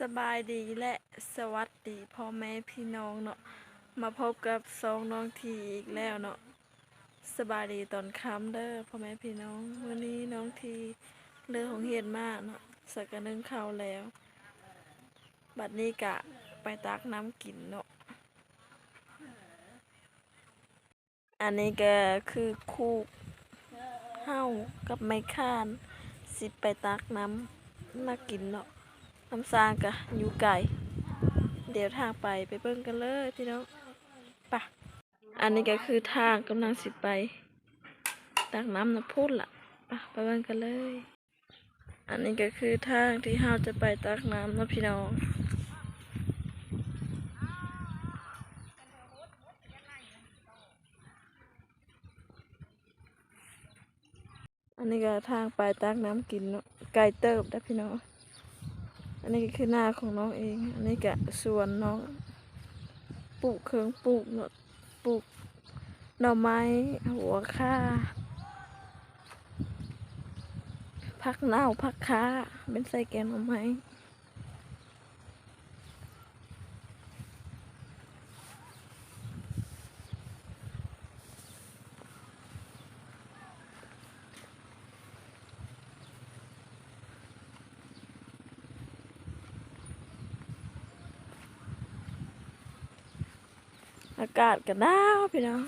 สบายดีและสวัสดีพ่อแม่พี่น้องเนาะมาพบกับสองน้องทีอีกแล้วเนาะสบายดีตอนค่ำเด้อพ่อแม่พี่น้องวันนี้น้องทีเรื่องของเฮียนมากเนาะสักกะนึงข้าวแล้ว บัดนี้กะไปตักน้ำกินเนาะอันนี้ก็คือคู่เฮ้ากับไม้ค้าน สิไปตักน้ำมากินเนาะ น้ำซางกะอยู่ไก่ เดี๋ยวทางไปไปเบิ่งกันเลยพี่น้องปะอันนี้ก็คือทางกำลังสิไป ตักน้ำน้ำพุดล่ะปะไปเบิ่งกันเลย อันนี้ก็คือทางที่เราจะไปตักน้ำนะพี่น้องอันนี้ก็ทางไปตักน้ำกินเนาะไก่เติบได้พี่น้อง นนี้ก็คือหน้าของน้องเอง อันนี้ก็ส่วนน้องปลูกเครื่องปลูกเนาะปลูกหน่อไม้หัวค่าพักเน่าพักค้าเป็นใส่แกงหน่อไม้ อากาศก็หนาวพี่น้อง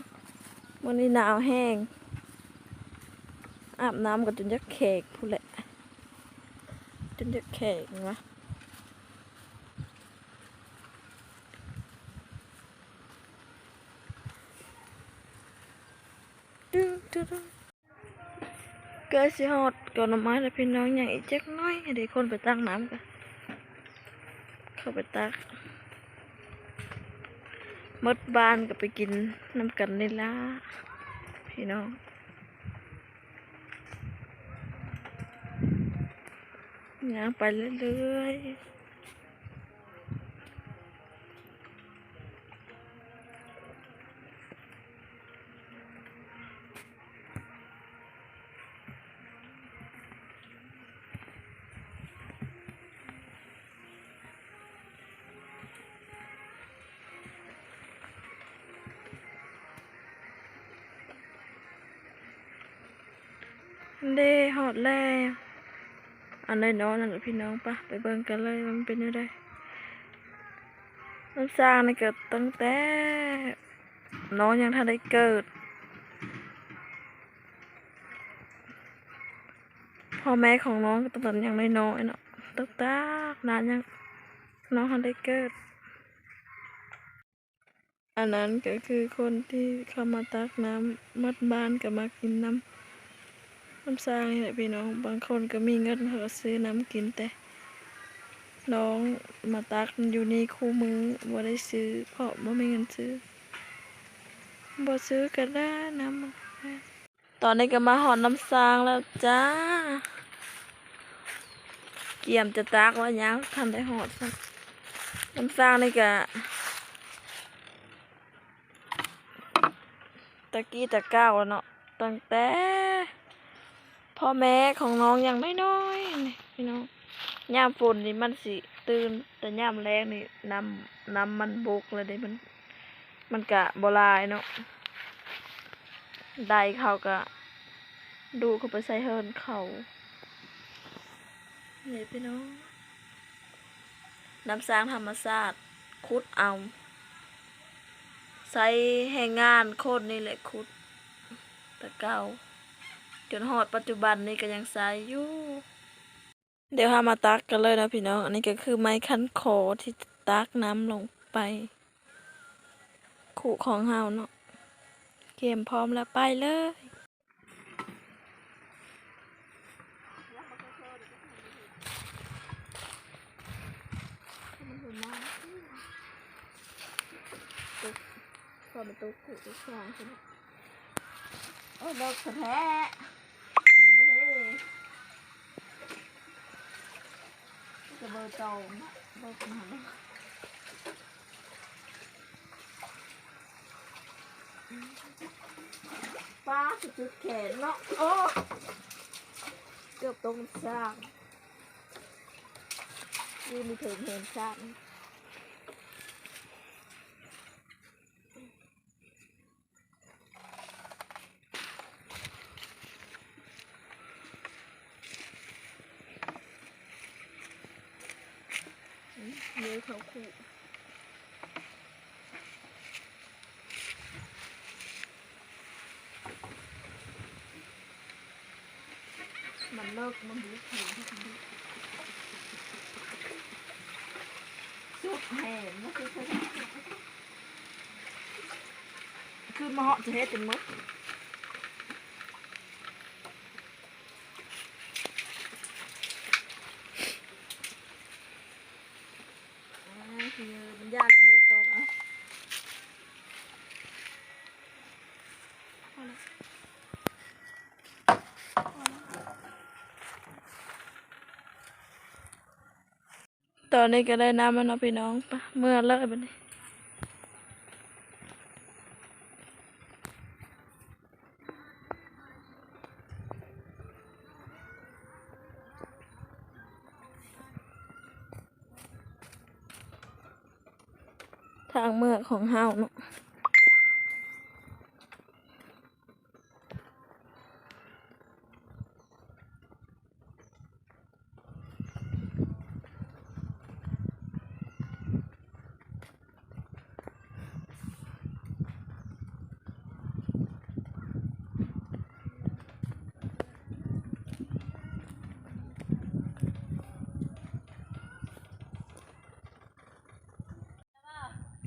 วันนี้หนาวแห้ง อาบน้ำก็จนจะแขกพูดแหละ จนจะแขกวะดึงดึงดึงเกิดสิฮอดก่อนหน่อไม้แล้วพี่น้องอย่างอีกจักหน้อยให้เด็กคนไปตักน้ำกันเข้าไปตักห มดบ้านก็ไปกินน้ำกันนี่ละพี่น้องย่างไปเรื่อยๆ เด้หอดแล้วอันน้อยน้อยนั่นแหละพี่น้องปะไปเบิ่งกันเลยมันเป็นยังไงน้ำสร้างนี่เกิดตั้งแต่น้องยังทันได้เกิด พ่อแม่ของน้องก็ตั้งแต่ยังน้อยๆเนาะตั้งแต่นานยังน้องทันได้เกิด อันนั้นก็คือคนที่เข้ามาตักน้ำมัดบ้านกับมากินน้ำ น้ำสร้างเนี่แหละพี่น้อง บางคนก็มีเงินเขาก็ซื้อน้ำกินแต่ น้องมาตักอยู่ในคู่มือบ่ได้ซื้อ เพราะบ่มีเงินซื้อบ่ซื้อก็ได้น้ำมันแพงตอนนี้ก็มาหอนน้ำสร้างแล้วจ้า เกี่ยมจะตักว่ายังทันได้หอดสักน้ำสร้างนี่ก็ตะกี้ตะก้าวเนาะตั้งแต่ พ่อแม่ของน้องยังไม่น้อยๆพี่น้องย่ามฝนนี่มันสิตื่นแต่ย่ามแรงนี่น้ำน้ำมันบกเลยเด้มัน มันกะบลายเนาะได้เขาก็ดูเขาไปใส่เฮิรนเขานี่พี่น้องน้ำสร้างธรรมชาติคุดเอา ใส่แห่งงานโคตรนี่แหละคุดแต่เก่า จนหอดปัจจุบันนี้ก็ยังใช้อยู่ เดี๋ยวหามาตักกันเลยนะพี่น้อง อันนี้ก็คือไม้คันคอที่ตักน้ำลงไป ขู่ของเฮาเนาะเกมพร้อมแล้วไปเลยพอมาตุกขู่ตุกฟองใช่ไหมโอ้ยเลิกแท้ เบอร์โตเบอร์หนังป้าสุดจุดแขนเนาะโอ้เกือบตรงสร้างยืนมีเถิงเห็นสร้าง ที่มันรู้สุดแห่งนะคือคือคือมาเหาะจะเฮ็ดเป็นมดอ่าคือมันยากแล้วมือตรงอะเอาละ ตอนนี้ก็ได้น้ำมันเนาะพี่น้องปะเมื่อเลิกบัดนี้ทางเมื่อของเฮาเนาะ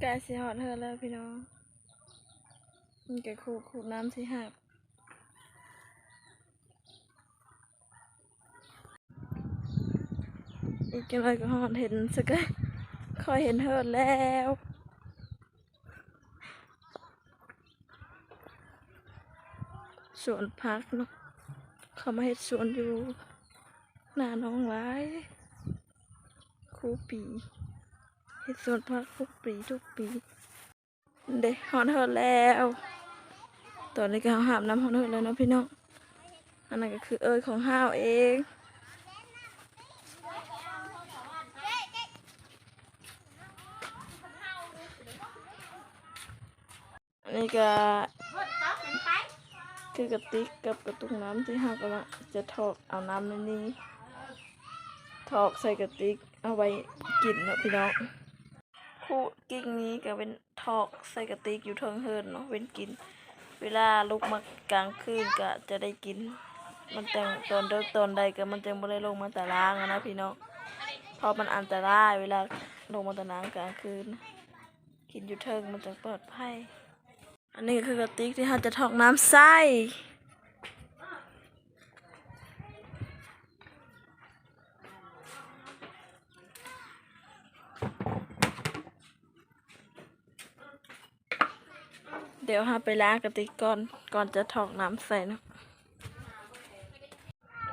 กล้สิฮอดเธอแล้วพี่น้องมันก็คูคูดน้ำสิหักอีกจังไรก็ฮอดเห็นสักคอยเห็นเธอแล้วสวนพักเนาะเขามาเห็ดสวนอยู่หน้าน้องไว้ครูปี เห็ดสวนพักทุกปีทุกปีเด็กฮอนเฮิร์แล้ว ตอนนี้ก็หามน้ำฮอนเฮิร์แล้วเนาะพี่น้องอันนั้นก็คือเอยของห้าวเองอันนี้ก็คือกระติกกับกระตุกน้ำที่ห้ากำลังจะถอกเอาน้ำในนี้ถอกใส่กระติกเอาไว้กินเนาะพี่น้อง คู่กิ้งนี้ก็เป็นถอกใส่กระติกอยู่เทิงเฮินเนาะเป็นกิน เวลาลุกมากลางคืนก็จะได้กิน มันจังตอนเดิกตอนใดก็มันจังบ่ได้ลงมาตารางนะพี่น้องเพราะมันอันตรายเวลาลงมาตารางกลางคืนกินอยู่เทิงมันจะปลอดภัยอันนี้คือกระติกที่เราจะถอกน้ำใส่ เดี๋ยวเราไปล้างกระติกก่อนก่อนจะถอกน้ำใส่เนาะ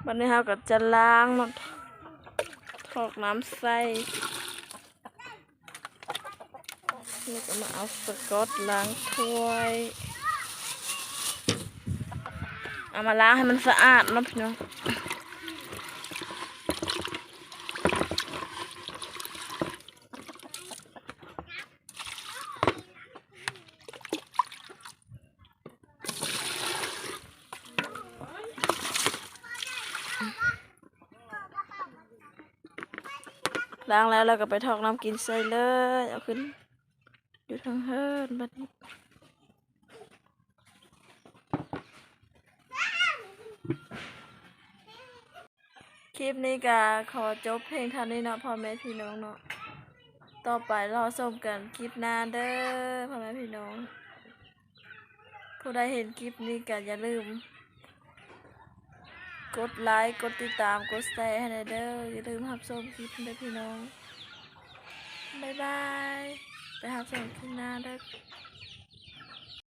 วันนี้เราก็จะล้างเนาถอกน้ำใส่นี่ก็มาเอาสกอตล้างถ้วย เอามาล้างให้มันสะอาดเนาะพี่น้อง ล้างแล้วเราก็ไปทอกน้ำกินใส่เลย เอาขึ้น อยู่ทางเฮิร์นบัดนี้คลิปนี้ก็ขอจบเพลงท่านี้เนาะพ่อแม่พี่น้องเนาะต่อไปรอชมกันคลิปหน้าเด้อพ่อแม่พี่น้อง ผู้ใดเห็นคลิปนี้ก็อย่าลืม กดไลค์ กดติดตาม กดแชร์ให้เด้ออย่าลืมรับชมคลิปเด้อพี่น้อง บ๊ายบาย ไปรับชมคลิปหน้าเด้อ